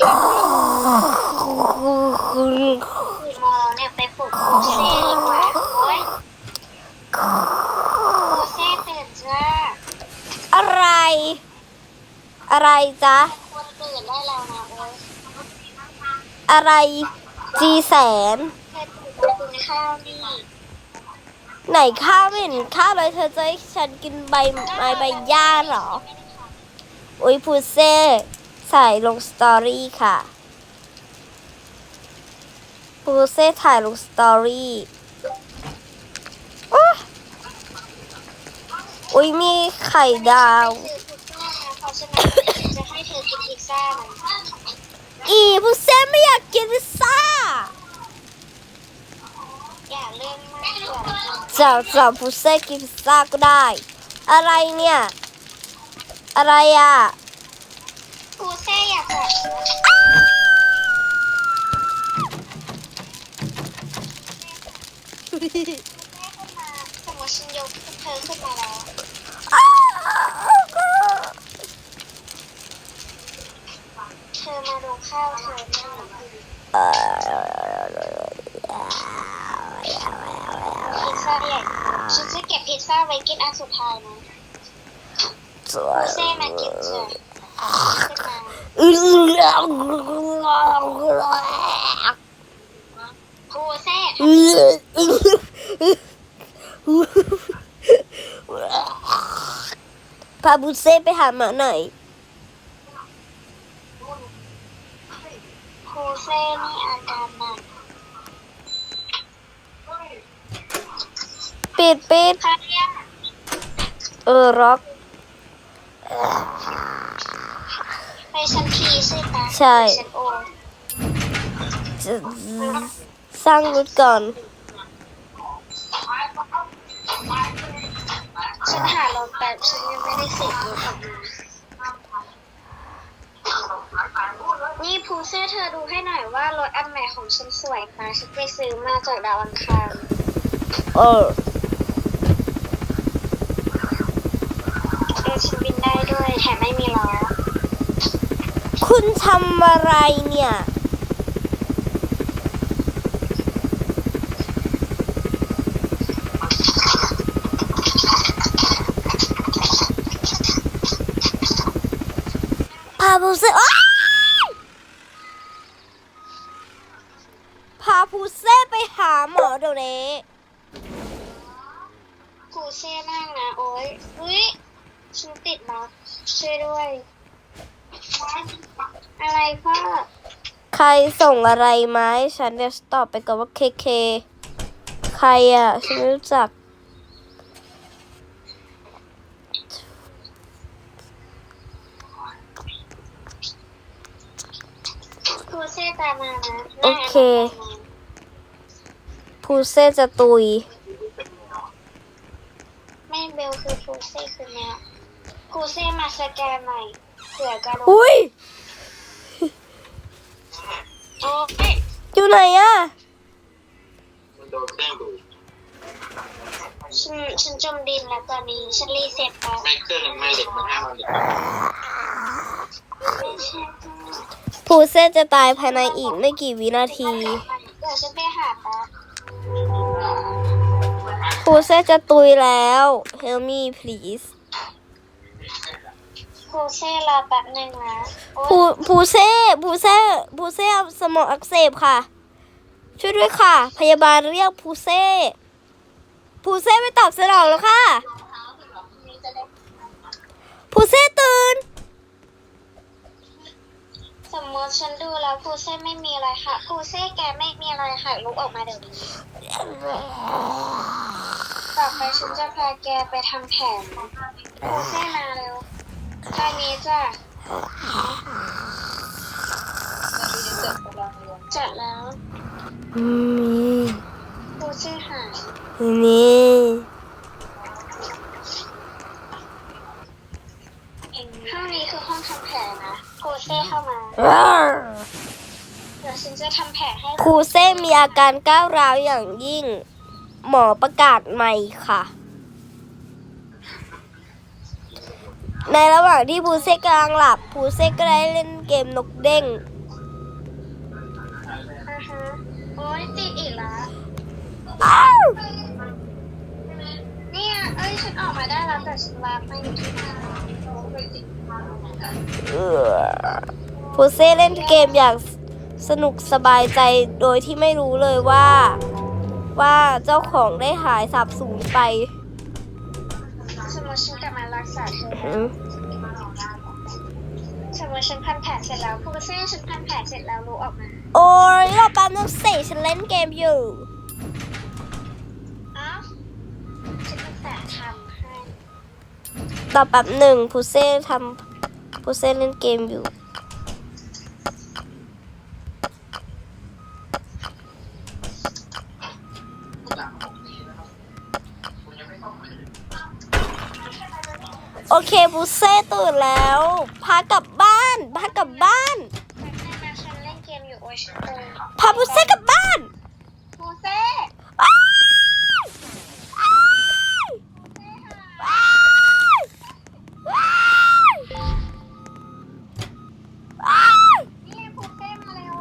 โมงเนี่ยไปปลุกโคเซ่ดีกว่าโอ๊ยโคเซ่ตื่นจ้าอะไร อะไรจ๊ะ ควรตื่นได้แล้วนะโอ๊ยอะไรจีแสน เธอตื่นมากินข้าวนี่ไหนข้าวไม่เห็นข้าวเลยเธอจะให้ฉันกินใบไม้ใบหญ้าเหรอ อุ้ยพูเซ่ ใส่ลงสตอรี่ค่ะพูเซ่ถ่ายลงสตอรี่อุ้ยมีไข่ดาวคือพุดด้านะเพราะฉะนั้นจะให้เธอกินพิซซ่ามันอีพูเซ่ไม่อยากกินพิซซ่า อย่าเรื่องมากจะจะพูเซ่กินพิซซ่าก็ได้ อะไรเนี่ย อะไรอะ ครูเซ่อยากจะเซ่ขึ้นมาสมมติฉันยกเธอขึ้นมาแล้วเธอมาดูข้าวเธอเนี่ยพิซซ่าใหญ่ฉันจะเก็บพิซซ่าไว้กินอันสุดท้ายนะครูเซ่มากินเถอะ ครูเซ่พาบุเซ่ไปหาหมาหน่อยครูเซ่นี่อาการหนักปิดปิดค่ะเนี่ยเออร็อก ไปฉันพี ใช่ปะใช่ฉันโอจะสร้างรถก่อน ฉันหารถแบบฉันยังไม่ได้เสร็จรถออกมานี่พูเซ่เธอดูให้หน่อยว่ารถอันใหม่ของฉันสวยปะฉันไปซื้อมาจากดาวอังคารเออเออฉันบินได้ด้วยแถมไม่มีล้อ คุณทำอะไรเนี่ย พาพูเซ่อ้ายพาพูเซ่ไปหาหมอเดี๋ยวนี้ครูเซ่นั่งนะ โอ๊ยอุ้ยฉันติดล็อกช่วยด้วย อะไรพ่อ ใครส่งอะไรมาให้ฉันเดี๋ยวตอบไปก่อนว่าเคเค ใครอะ ฉันไม่รู้จัก ครูเซ่ตามมานะโอเค พูเซ่จะตุย แม่เบลคือครูเซ่คือแม่ครูเซ่มาสแกนใหม่ เผื่อกระโดดอุ้ยโอ้ยอยู่ไหนอะมันโดนเครื่องดูดฉันฉันจมดินแล้วตอนนี้ฉันรีเซ็ตแล้วไม่เครื่องแม่เหล็กมันห้ามเอาเหล็กไม่ใช่พูเซ่จะตายภายในอีกไม่กี่วินาทีเดี๋ยวฉันไปหาป๊าพูเซ่จะตุยแล้ว Help me please ค รูเซ่รอแป๊บหนึ่งนะโอ๊ยพูพูเซ่พูเซ่พูเซ่สมองอักเสบค่ะ ช่วยด้วยค่ะ พยาบาลเรียกพูเซ่พูเซ่ไม่ตอบสนองแล้วค่ะพูเซ่ตื่น สมมติฉันดูแล้วครูเซ่ไม่มีอะไรค่ะครูเซ่แกไม่มีอะไรค่ะลุกออกมาเดี๋ยวนี้ต่อไปฉันจะพาแกไปทำแผนครูเซ่มาเร็ว ทางนี้จ้ะจัดแล้วอืมครูเซ่หายนี่ห้องนี้คือห้องทำแผนนะครูเซ่เข้ามาเดี๋ยวฉันจะทำแผนให้ครูเซ่มีอาการก้าวร้าวอย่างยิ่ง หมอประกาศใหม่ค่ะ ในระหว่างที่พูเซ่กำลังหลับพูเซ่ก็ได้เล่นเกมนกเด้งฮะโอ้ยติดอีกแล้วอ้าวเนี่ย เอ้ย ฉันออกมาได้แล้วแต่ฉันรับไม่อยู่ที่ไหนเออพูเซ่เล่นเกมอย่างสนุกสบายใจโดยที่ไม่รู้เลยว่า ว่าเจ้าของได้หายสาบสูญไป สมมติฉันกลับมารักษาเธอ อืม สมมติฉันพันแผลเสร็จแล้วพูดเซ่ฉันพันแผลเสร็จแล้วรู้ออกมาโอ้ยรอแป๊บนึงสิฉันเล่นเกมอยู่อ้าวฉันเป็นแผลทำให้ ต่อแป๊บหนึ่งพูเซ่ทำพูเซ่เล่นเกมอยู่ โอเคพูเซ่ตื่นแล้ว พากลับบ้านพากลับบ้านฉันเล่นเกมอยู่โอ้ยฉันเลยพาพูเซ่กลับบ้านพูเซ่อ้ายอ้ายอ้ายอ้ายอ้ายนี่พูเซ่มาเร็ว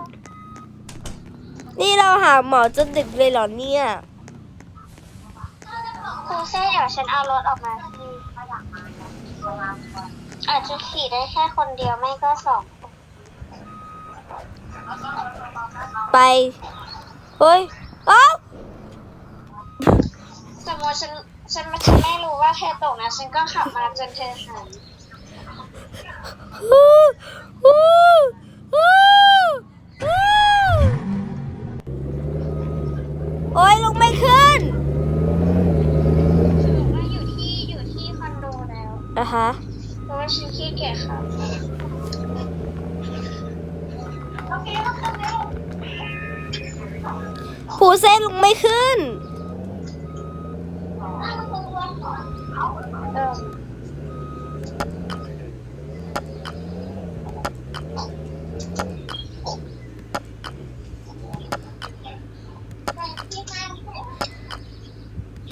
นี่เราหาหมอจนดึกเลยเหรอเนี่ยพูเซ่เดี๋ยวฉันเอารถออกมา อาจจะขี่ได้แค่คนเดียวไม่ก็สองคนไป เฮ้ยเอ้าสมมติฉันฉันฉันไม่รู้ว่าเธอตกนะ ฉันก็ขับมาจนเธอหายฮู้ฮู้ฮู้ฮู้โอ้ยลงไม่ขึ้น สรุปว่าอยู่ที่อยู่ที่คอนโดแล้ว อะฮะเพราะว่าฉันขี้เกียจขับโอเคแล้วค่ะเร็วผูเส้นลงไม่ขึ้น เออ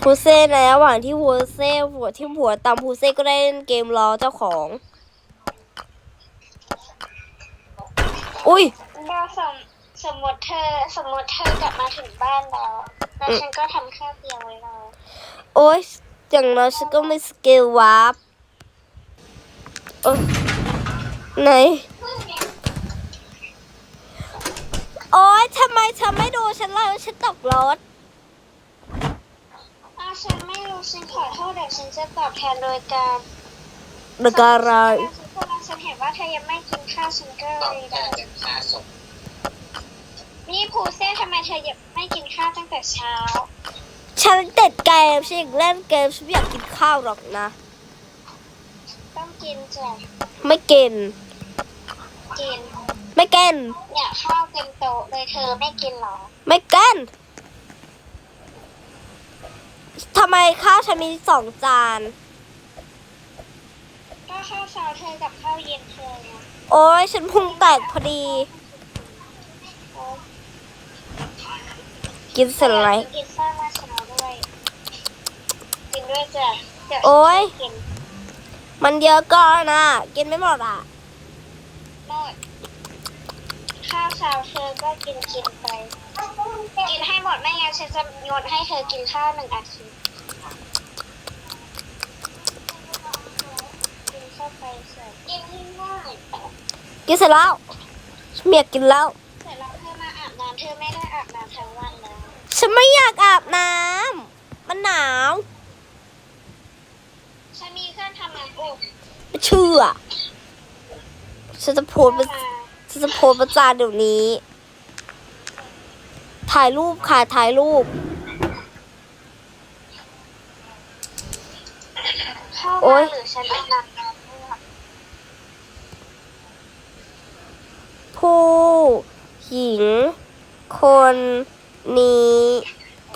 ผูเซ่ในระหว่างที่หัวเซ่หัวที่หัวตามผูเซ่ก็ได้เล่นเกมรอเจ้าของ อุ้ยเราสมสมมติเธอสมมติเธอกลับมาถึงบ้านแล้วแล้วฉันก็ทำข้าวเตรียมไว้รอโอ้ยอย่างน้อยฉันก็ไม่สเกลวาร์ปเออไหนโอ๊ยทำไมเธอไม่ดูฉันเลยว่าฉันตกรถอ้าว ฉันไม่รู้ฉันขอโทษเดี๋ยวฉันจะตอบแทนโดยการเดกอะไรฉันเห็นว่าเธอยังไม่กินข้าวฉันก็ตเลอบยแทได้นจากค่าส่งนี่พูเซ่ทำไมเธอยังไม่กินข้าวตั้งแต่เช้า ฉันติดเกมฉันอยากเล่นเกมฉันไม่อยากกินข้าวหรอกนะ ต้องกินจ้ะไม่กิน กิน ไม่กิน เนี่ยข้าวเต็มโต๊ะเลยเธอไม่กินเหรอ ไม่กิน ทำไมข้าวฉันมีสองจาน ก็ข้าวเช้าเธอกับข้าวเย็นเธอไงโอ๊ยฉันพุงแตกพอดี โอ๊ยกินเสร็จไหม กินซ่ามาเช้าด้วย กินด้วยจ้ะเดี๋วโอ๊ย กินมันเยอะก่อนนะ กินไม่หมดอะ หมดข้าวเช้าเธอก็กินกินไป กินให้หมดไม่งั้นฉันจะงดให้เธอกินข้าวหนึ่งอาทิตย์ กินเข้าไปเสร็จกินให้ง่ายกินเสร็จแล้วฉันไม่อยากกินแล้ว เสร็จแล้วเธอมาอาบน้ำเธอไม่ได้อาบน้ำทั้งวันแล้วฉันไม่อยากอาบน้ำมันหนาวฉันมีเครื่องทำน้ำอุ่นไม่เชื่อฉันจะโพสต์เข้าประมาฉันจะโพสต์ประจานเดี๋ยวนี้ ถ่ายรูปค่ะถ่ายรูป เข้าโอ๊มาย หรือฉันอาบน้ำน้ำเพื่อ ผู้ หญิง คนนี้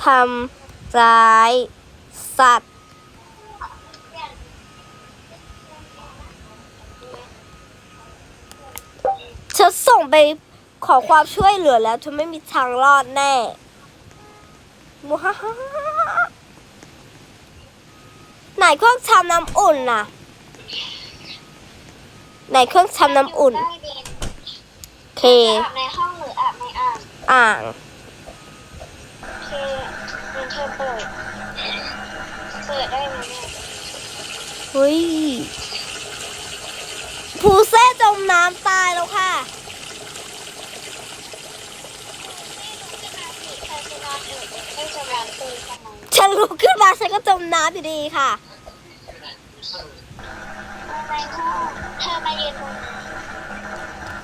ทำร้ายสัตว์ฉันส่งไปขอความช่วยเหลือแล้วเธอไม่มีทางรอดแน่ว้าวไหนเครื่องทำน้ำอุ่นน่ะ ไหนเครื่องทำน้ำอุ่นใต้ดินโอเคอาบในห้องหรื ออาบในอ่างอ่างคือมันเธอเปิด เปิดได้ไหมเนี่ยเฮ้ยผูเซ่จมน้ำตายแล้วค่ะเธอจะนอนอื่นไม่จะนอนตื่นทำไมฉันลุกขึ้นมาฉันก็จมน้ำอยู่ดีค่ะอะไรก็เธอมายืนตรงนี้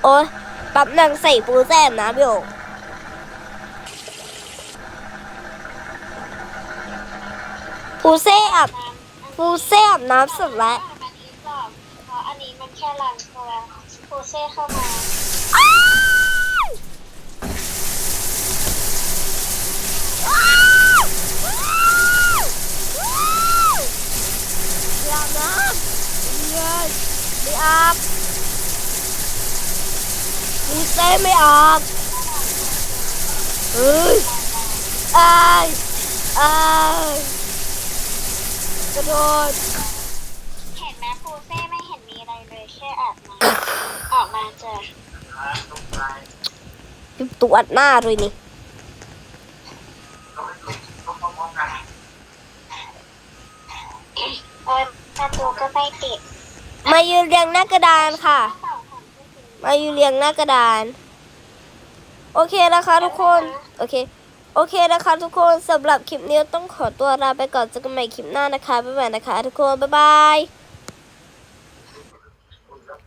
โอ๊ยแป๊บหนึงใส่ปูแซ่บน้ำอยู่ ปูเซ่อาบน้ำปูเซ่อาบน้ำเสร็จแล้วอันนี้ก่อนเพราะอันนี้มันแค่ลันตัวโปเซ่เข้ามาอ้าวอ้าวอ้าวอย่าอาบน้ำเย้ยไม่อาบปูเซ่ไม่อาบเฮ้ยอ้ายอ้าย กระโดดเห็นไหมโปเซ่ไม่เห็นมีอะไรเลยแค่อาบน้ำออกมาเจอตรวจหน้าด้วยนี่เออประตูก็ไม่ติด มายืนเรียงหน้ากระดานค่ะกระเป๋าของผู้หญิงมายืนเรียงหน้ากระดาน โอเคนะคะทุกคน โอเค โอเคนะคะทุกคนสำหรับคลิปนี้ต้องขอตัวลาไปก่อนเจอกันใหม่คลิปหน้านะคะบ๊ายบายนะคะ ทุกคนบ๊ายบาย